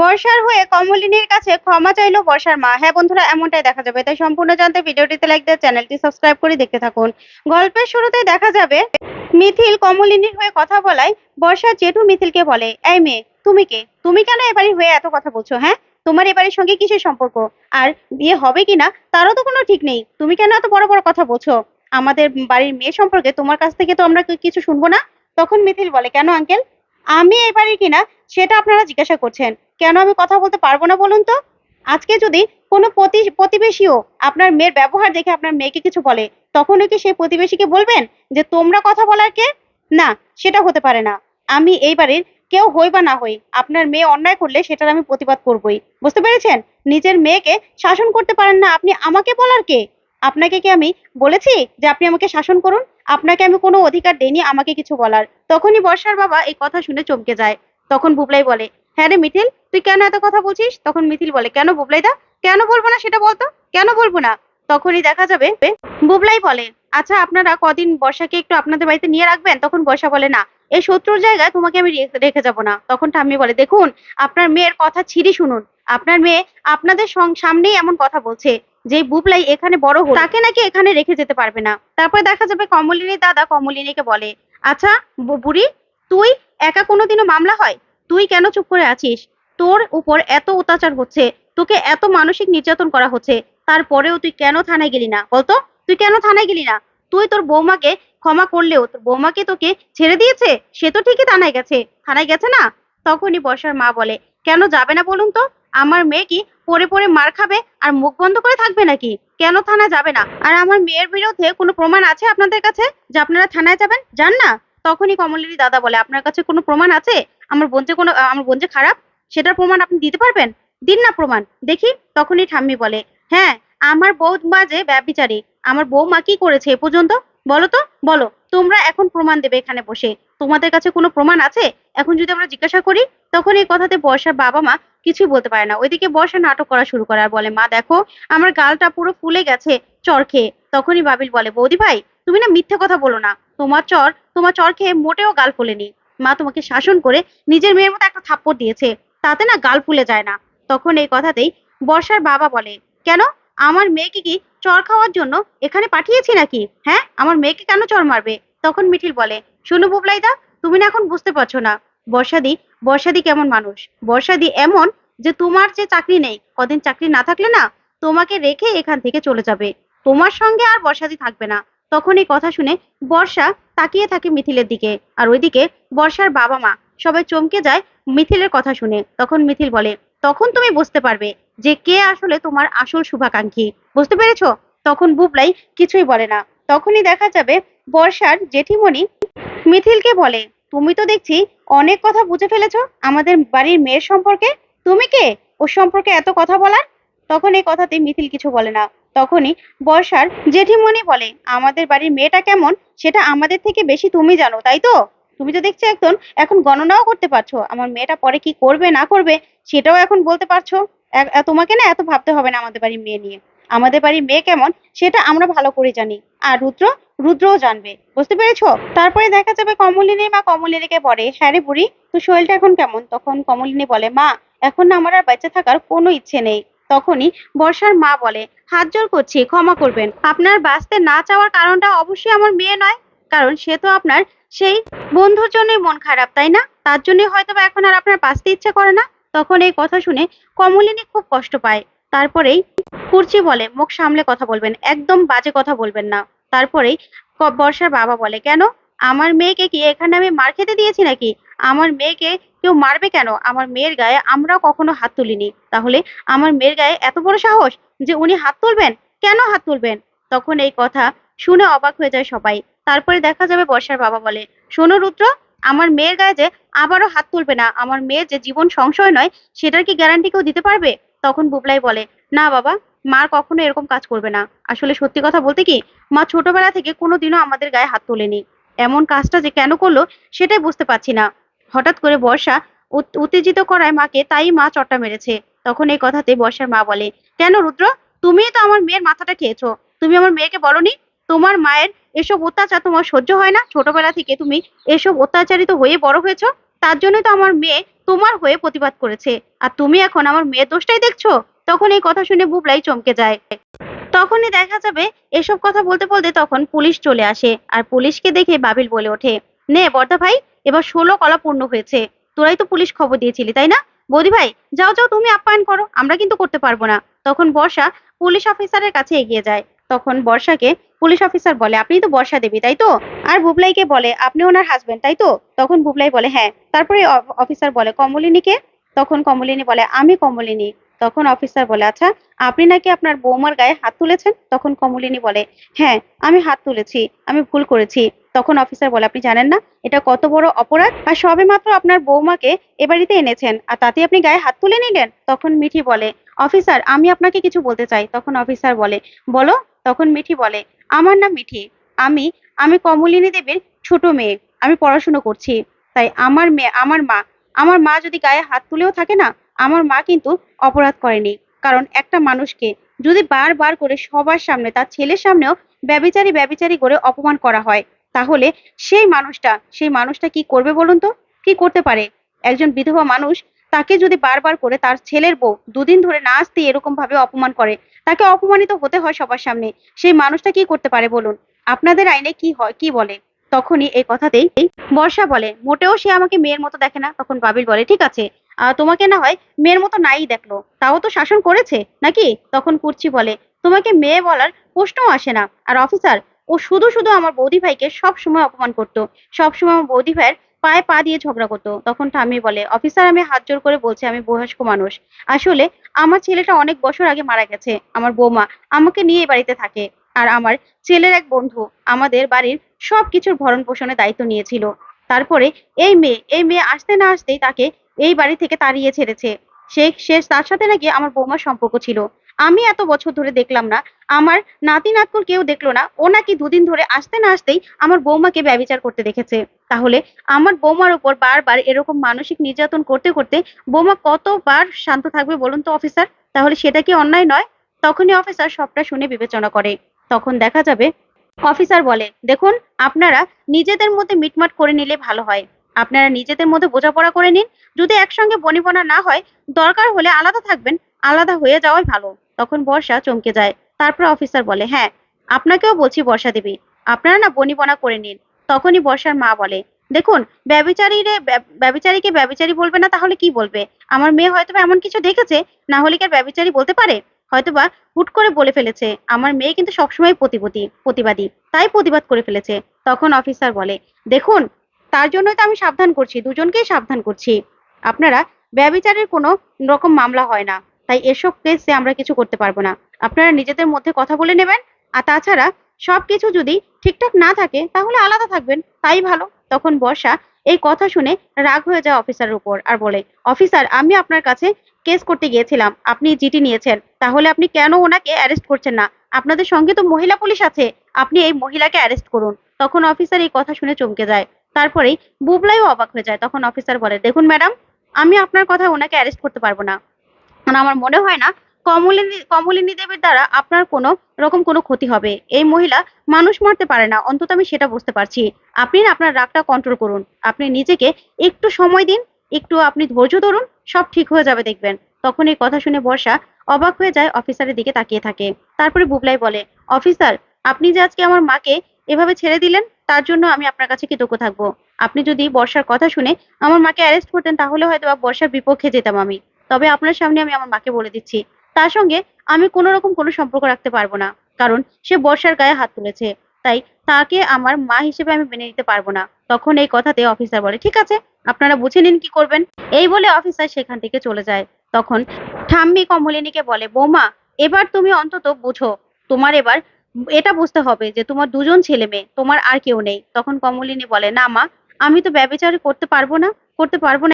বর্ষার হয়ে কমলিনীর কাছে ক্ষমা চাইলো বর্ষার মা। হ্যাঁ বন্ধুরা, এমনটাই দেখা যাবে। তাই সম্পূর্ণ জানতে ভিডিওটিতে লাইক দিয়ে চ্যানেলটি সাবস্ক্রাইব করে দেখতে থাকুন। গল্পের শুরুতেই দেখা যাবে মিথিল কমলিনীর হয়ে কথা বলায় বর্ষা জেঠু মিথিলকে বলে, এই মেয়ে, তুমি কে? তুমি কেন এবারই হয়ে এত কথা বলছো হ্যাঁ? তোমার এবারের সঙ্গে কিসের সম্পর্ক? আর বিয়ে হবে কিনা তারও তো কোনো ঠিক নেই। তুমি কেন এত বড় বড় কথা বলছো? আমাদের বাড়ির মেয়ে সম্পর্কে তোমার কাছ থেকে তো আমরা কিছু শুনব না? তখন মিথিল বলে, কেন আঙ্কেল আমি এই বাড়ির কিনা সেটা আপনারা জিজ্ঞাসা করছেন। কেন আমি কথা বলতে পারব না বলুন তো? আজকে যদি কোনো প্রতি, প্রতিবেশীও আপনার মেয়ের ব্যবহার দেখে আপনার মেয়েকে কিছু বলে, তখনও কি সেই প্রতিবেশীকে বলবেন যে তোমরা কথা বলার কে? না, সেটা হতে পারে না। আমি এই বাড়ির কেউ হই বা না হই, আপনার মেয়ে অন্যায় করলে সেটার আমি প্রতিবাদ করবই। বুঝতে পেরেছেন? নিজের মেয়েকে শাসন করতে পারেন না, আপনি আমাকে বলার কে? আপনাকে কি আমি বলেছি যে আপনি আমাকে শাসন করুন? আপনাকে আমি কোনো অধিকার দেইনি আমাকে কিছু বলার। তখনই বর্ষার বাবা এই কথা শুনে চমকে যায়। তখন বুবলাই বলে হ্যাঁ রে মিথিল, তুই কেন এত কথা বলছিস তখন মিথিল বলে, কেন বুবলাই দা কেন বলব না সেটা বলতো? কেন বলব না? তখনই দেখা যাবে বুবলাই বলে আচ্ছা আপনারা কদিন বর্ষাকে একটু আপনাদের বাড়িতে নিয়ে রাখবেন? তখন বর্ষা বলে, না, এই শত্রুর জায়গায় তোমাকে আমি রেখে যাব না। তখন ঠাম্মি বলে, দেখুন, আপনার মেয়ের কথা ছিঁড়ি শুনুন। আপনার মেয়ে আপনাদের সামনেই এমন কথা বলছে যে বুবলাই এখানে বড় হল। তাকে নাকি এখানে রেখে যেতে পারবে না। তারপরে দেখা যাবে কমলিনীর দাদা কমলিনীকে বলে আচ্ছা বুড়ি, তুই একা কোনোদিনও মামলা হয়? তুই কেন চুপ করে আছিস? তোর উপর এত অত্যাচার হচ্ছে, তোকে এত মানসিক নির্যাতন করা হচ্ছে, তারপরেও তুই কেন থানায় গেলি না? বলতো, তুই কেন থানায় গেলি না? তুই তোর বৌমাকে ক্ষমা করলেও, তোর বৌমাকে তোকে ছেড়ে দিয়েছে? সে তো ঠিকই থানায় গেছে। থানায় গেছে না? তখনই বর্ষার মা বলে, কেন যাবে না বলুন তো? আমার মেয়ে কি পড়ে পড়ে মার খাবে আর মুখ বন্ধ করে থাকবে নাকি? কেন থানায় যাবে না? আর আমার মেয়ের বিরুদ্ধে কোনো প্রমাণ আছে আপনাদের কাছে? যে আপনারা থানায় যাবেন? যান না। তখনই কমলিনী দাদা বলে, আপনার কাছে কোনো প্রমাণ আছে? আমার বোন যে কোনো, আমার বোন যে খারাপ, সেটার প্রমাণ আপনি দিতে পারবেন? দিন না প্রমাণ। দেখি। তখনই ঠাম্মি বলে হ্যাঁ আমার বৌমা যে ব্যবিচারী, আমার বৌমা কি করেছে এ পর্যন্ত? বলো তো বলো, তোমরা এখন প্রমাণ দেবে এখানে বসে। তোমাদের কাছে কোনো প্রমাণ আছে? এখন যদি আমরা জিজ্ঞাসা করি, তখন এই কথাতে বর্ষার বাবা মা কিছুই বলতে পারে না। ওইদিকে বর্ষা নাটক করা শুরু করে আর বলে, মা, দেখো, আমার গালটা পুরো ফুলে গেছে চর খেয়ে। তখনই বাবিল বলে, বৌদি ভাই, তুমি না মিথ্যে কথা বলো না। তোমার চর তোমার চর খেয়ে মোটেও গাল ফোলেনি। মা তোমাকে শাসন করে নিজের মেয়ের মতো একটা থাপ্পড় দিয়েছে। তাতে না গাল ফুলে যায় না। তখন এই কথাতেই বর্ষার বাবা বলে, কেন? আমার মেয়েকে কি চর খাওয়ার জন্য এখানে পাঠিয়েছি নাকি? হ্যাঁ? আমার মেয়েকে কেন চর মারবে? তখন মিঠিল বলে, শোনো বুবলাইদা, তুমি না এখন বুঝতে পারছ না। বর্ষাদি বর্ষাদি কেমন মানুষ? বর্ষাদি এমন যে তোমার যে চাকরি নেই, কদিন চাকরি না থাকলে না তোমাকে রেখে এখান থেকে চলে যাবে। তোমার সঙ্গে আর বর্ষাদি থাকবে না। তখন এই কথা শুনে বর্ষা তাকিয়ে থাকে মিথিলের দিকে। আর ওইদিকে বর্ষার বাবা মা সবাই চমকে যায় মিথিলের কথা শুনে। তখন মিথিল বলে তখন তুমি বুঝতে পারবে যে কে আসলে তোমার আসল শুভাকাঙ্ক্ষী। বুঝতে পেরেছ? তখন বুবলাই কিছুই বলে না। তখনই দেখা যাবে বর্ষার জেঠিমণি মিথিলকে বলে, তুমি তো দেখছি অনেক কথা বুঝে ফেলেছ আমাদের বাড়ির মেয়ের সম্পর্কে। তুমি কে? ওর সম্পর্কে এত কথা বলার? তখন এই কথাতে মিথিল কিছু বলে না। তখনই বর্ষার জেঠিমণি বলে, আমাদের বাড়ির মেয়েটা কেমন? সেটা আমাদের থেকে বেশি তুমি জানো, তাই তো? তুমি তো দেখছি একজন এখন গণনাও করতে পারছ। আমার মেয়েটা পরে কি করবে, না করবে, সেটাও এখন বলতে পারছ। তোমাকে না এত ভাবতে হবে না আমাদের বাড়ির মেয়ে নিয়ে। আমাদের বাড়ির মেয়ে কেমন, সেটা আমরা ভালো করে জানি। আর রুদ্র, রুদ্রও জানবে। বুঝতে পেরেছ? তারপরে দেখা যাবে কমলিনী মা কমলিনীকে বলে হ্যাঁ রে বুড়ি, তোর শরীরটা এখন কেমন? তখন কমলিনী বলে, মা, এখন না আমার আর বেঁচে থাকার কোনো ইচ্ছে নেই। তখনই বর্ষার মা বলে, হাত জোর করছি, ক্ষমা করবেন। আপনার বাঁচতে না চাওয়ার কারণটা অবশ্যই আমার মেয়ে নয়। কারণ সে তো আপনার সেই বন্ধুর জন্যই মন খারাপ, তাই না? তার জন্য হয়তো বা এখন আর আপনার বাঁচতে ইচ্ছে করে না। তখন এই কথা শুনে কমলিনী খুব কষ্ট পায়। তারপরেই কুর্চি বলে, মুখ সামলে কথা বলবেন, একদম বাজে কথা বলবেন না। তারপরেই বর্ষার বাবা বলে, কেন? আমার মেয়েকে কি এখানে আমি মার খেতে দিয়েছি নাকি? আমার মেয়েকে কেউ মারবে কেন? আমার মেয়ের গায়ে আমরা কখনো হাত তুলিনি। তাহলে আমার মেয়ের গায়ে এত বড় সাহস যে উনি হাত তুলবেন? কেন হাত তুলবেন? তখন এই কথা শুনে অবাক হয়ে যায় সবাই। তারপরে দেখা যাবে বর্ষার বাবা বলে। শোনো, রুদ্র, আমার মেয়ের গায়ে যে আবারও হাত তুলবে না, আমার মেয়ের যে জীবন সংশয় নয়, সেটার কি গ্যারান্টি কেউ দিতে পারবে? তখন বুবলাই বলে, না বাবা, মা কখনো এরকম কাজ করবে না। আসলে সত্যি কথা বলতে কি, মা ছোটবেলা থেকে কোনোদিনও আমাদের গায়ে হাত তোলেনি। এমন কাজটা যে কেন করল, সেটাই বুঝতে পারছি না। হঠাৎ করে বর্ষা উত- উত্তেজিত করায় মাকে তাই মা চট্টা মেরেছে। তখন এই কথাতে বর্ষার মা বলে, কেন রুদ্র? তুমিই তো আমার মেয়ের মাথাটা খেয়েছো। তুমি আমার মেয়েকে বলনি? তোমার মায়ের এসব অত্যাচার তোমার সহ্য হয় না? ছোটবেলা থেকে তুমি এসব অত্যাচারিত হয়ে বড় হয়েছো, তার জন্যই তো আমার মেয়ে তোমার হয়ে প্রতিবাদ করেছে। আর তুমি এখন আমার মেয়ের দোষটাই দেখছ? তখন এই কথা শুনে বুবলাই চমকে যায়। তখনই দেখা যাবে এসব কথা বলতে বলতে তখন পুলিশ চলে আসে আর পুলিশকে দেখে বাবিল বলে ওঠে, নে বর্দা ভাই, এবার ষোলো কলা পূর্ণ হয়েছে। তোরাই তো পুলিশ খবর দিয়েছিলি, তাই না? বৌদি ভাই, যাও যাও, তুমি আপ্যায়ন করো, আমরা কিন্তু করতে পারব না। তখন বর্ষা পুলিশ অফিসারের কাছে এগিয়ে যায়। তখন বর্ষাকে পুলিশ অফিসার বলে, আপনি তো বর্ষা দেবী, তাই তো? আর বুবলাইকে বলে, আপনি ওনার হাজবেন্ড তাই তো? তখন বুবলাই বলে হ্যাঁ। তারপরে অফিসার বলে, কমলিনীকে? তখন কমলিনী বলে, আমি কমলিনী। তখন অফিসার বলে আচ্ছা আপনি নাকি আপনার বৌমার গায়ে হাত তুলেছেন? তখন কমলিনী বলে হ্যাঁ আমি হাত তুলেছি, আমি ভুল করেছি। তখন অফিসার বলে, আপনি জানেন না, এটা কত বড় অপরাধ। আর সবে মাত্র আপনার বৌমাকে এ বাড়িতে এনেছেন, আর তাতে আপনি গায়ে হাত তুলে নিলেন? তখন মিঠি বলে অফিসার, আমি আপনাকে কিছু বলতে চাই। তখন অফিসার বলে, বলো। তখন মিঠি বলে, আমার নাম মিঠি। আমি আমি কমলিনী দেবীর ছোট মেয়ে। আমি পড়াশুনো করছি। তাই আমার মেয়ে, আমার মা আমার মা যদি গায়ে হাত তুলেও থাকে না, আমার মা কিন্তু অপরাধ করেনি। কারণ একটা মানুষকে যদি বারবার করে সবার সামনে, তার ছেলের সামনেও ব্যবিচারী ব্যবিচারী করে অপমান করা হয়, তাহলে সেই মানুষটা সেই মানুষটা কি করবে বলুন তো? কি করতে পারে? একজন বিধবা মানুষ তাকে যদি বারবার করে তার ছেলের বউ দুদিন ধরে না আসতে এরকম ভাবে অপমান করে, তাকে অপমানিত হতে হয় সবার সামনে। সেই মানুষটা কি করতে পারে বলুন? আপনাদের আইনে কি হয়, কি বলে? তখনই এই কথাতেই বর্ষা বলে, মোটেও সে আমাকে মেয়ের মতো দেখে না, তখন বাবিল বলে, ঠিক আছে তোমাকে না হয় মেয়ের মতো নাই দেখল, তাও তো শাসন করেছে, নাকি? তখন কুর্চি বলে, তোমাকে মেয়ে বলার প্রশ্নও আসে না। আর অফিসার, ও শুধু শুধু আমার বৌদি ভাইকে সব সময় অপমান করতো সব সময় আমার বৌদি ভাইয়ের পায়ে পা দিয়ে ঝগড়া করতো। তখন ঠাম্মি বলে, অফিসার, আমি হাত জোর করে বলছি, আমি বয়স্ক মানুষ। আসলে আমার ছেলেটা অনেক বছর আগে মারা গেছে, আমার বৌমা আমাকে নিয়ে বাড়িতে থাকে। আর আমার ছেলের এক বন্ধু আমাদের বাড়ির সব কিছুর ভরণ পোষণের দায়িত্ব নিয়েছিল। তারপরে এই মেয়ে এই মেয়ে আসতে না আসতেই তাকে এই বাড়ি থেকে তাড়িয়ে ছেড়েছে। সে সে তার সাথে নাকি আমার বৌমার সম্পর্ক ছিল। আমি এত বছর ধরে দেখলাম না, আমার নাতি নাতকুল কেউ দেখল না, ও নাকি দুদিন ধরে আসতে না আসতেই আমার বৌমাকে ব্যবচার করতে দেখেছে। তাহলে আমার বৌমার উপর বারবার এরকম মানসিক নির্যাতন করতে করতে বৌমা কতবার শান্ত থাকবে বলুন তো অফিসার তাহলে সেটা কি অন্যায় নয়? তখনই অফিসার সবটা শুনে বিবেচনা করে। তখন দেখা যাবে অফিসার বলে, দেখুন, আপনারা নিজেদের মধ্যে মিটমাট করে নিলে ভালো হয়। আপনারা নিজেদের মধ্যে বোঝাপড়া করে নিন। যদি একসঙ্গে বনিবনা না হয়, দরকার হলে আলাদা থাকবেন, আলাদা হয়ে যাওয়াই ভালো। তখন বর্ষা চমকে যায়। তারপর অফিসার বলে হ্যাঁ আপনাকেও বলছি বর্ষা দেবী। আপনারা না বনিবনা করে নিন। তখনই বর্ষার মা বলে, দেখুন, ব্যবিচারীরে ব্যব- ব্যবিচারীকে ব্যবিচারী বলবে না, তাহলে কি বলবে? আমার মেয়ে হয়তো এমন কিছু দেখেছে, না হলে কি আর ব্যবিচারী বলতে পারে? হয়তোবা হুট করে বলে ফেলেছে। আমার মেয়ে কিন্তু সবসময় প্রতিপতি, প্রতিবাদী, তাই প্রতিবাদ করে ফেলেছে। তখন অফিসার বলে, দেখুন, তার জন্যই তো আমি সাবধান করছি, দুজনকেই সাবধান করছি। আপনারা ব্যবিচারের কোনো রকম মামলা হয় না। তাই এসব কেসে আমরা কিছু করতে পারব না। আপনারা নিজেদের মধ্যে কথা বলে নেবেন, আর তাছাড়া সবকিছু যদি ঠিকঠাক না থাকে, তাহলে আলাদা থাকবেন। তাই ভালো। তখন বর্ষা এই কথা শুনে রাগ হয়ে যায় অফিসারের উপর আর বলে, অফিসার, আমি আপনার কাছে কেস করতে গিয়েছিলাম। আপনি জিটি নিয়েছেন। তাহলে আপনি কেন ওনাকে অ্যারেস্ট করছেন না? আপনাদের সঙ্গে তো মহিলা পুলিশ আছে। আপনি এই মহিলাকে অ্যারেস্ট করুন। তখন অফিসার এই কথা শুনে চমকে যায়। তারপরেই বুবলাইও অবাক হয়ে যায়। তখন অফিসার বলে, দেখুন ম্যাডাম, আমি আপনার কথা ওনাকে অ্যারেস্ট করতে পারব না। কারণ আমার মনে হয় না, কমলিনী কমলিনী দেবের দ্বারা আপনার কোনো রকম কোনো ক্ষতি হবে। এই মহিলা মানুষ মারতে পারে না, অন্তত আমি সেটা বুঝতে পারছি। আপনি আপনার রাগটা কন্ট্রোল করুন। আপনি নিজেকে একটু সময় দিন, একটু আপনি ধৈর্য ধরুন, সব ঠিক হয়ে যাবে দেখবেন। তখন এই কথা শুনে বর্ষা অবাক হয়ে যায় অফিসারের দিকে তাকিয়ে থাকে। তারপরে বুবলাই বলে, অফিসার, আপনি যে আজকে আমার মাকে এভাবে ছেড়ে দিলেন, তার জন্য আমি আপনার কাছে কৃতজ্ঞ থাকব। আপনি যদি বর্ষার কথা শুনে আমার মাকে অ্যারেস্ট করতেন, তাহলে হয়তো বর্ষার বিপক্ষে যেতাম আমি। তবে আপনার সামনে আমি আমার মাকে বলে দিচ্ছি। তার সঙ্গে আমি কোনো রকম কোনো সম্পর্ক রাখতে পারব না, কারণ সে বর্ষার গায়ে হাত তুলেছে। তাই তাকে আমার মা হিসেবে আমি মেনে নিতে পারব না। তখন এই কথাতে অফিসার বলে, ঠিক আছে, আপনারা বুঝে নিন কি করবেন। এই বলে অফিসার সেখান থেকে চলে যায়। তখন ঠাম্মি কমলিনীকে বলে, বৌমা, এবার তুমি অন্তত বুঝো। তোমার এবার এটা বুঝতে হবে যে তোমার দুজন ছেলে মেয়ে, তোমার আর কেউ নেই। তখন কমলিনী বলে, না মা, আমি তো ব্যবচার করতে পারব না, করতে পারব না।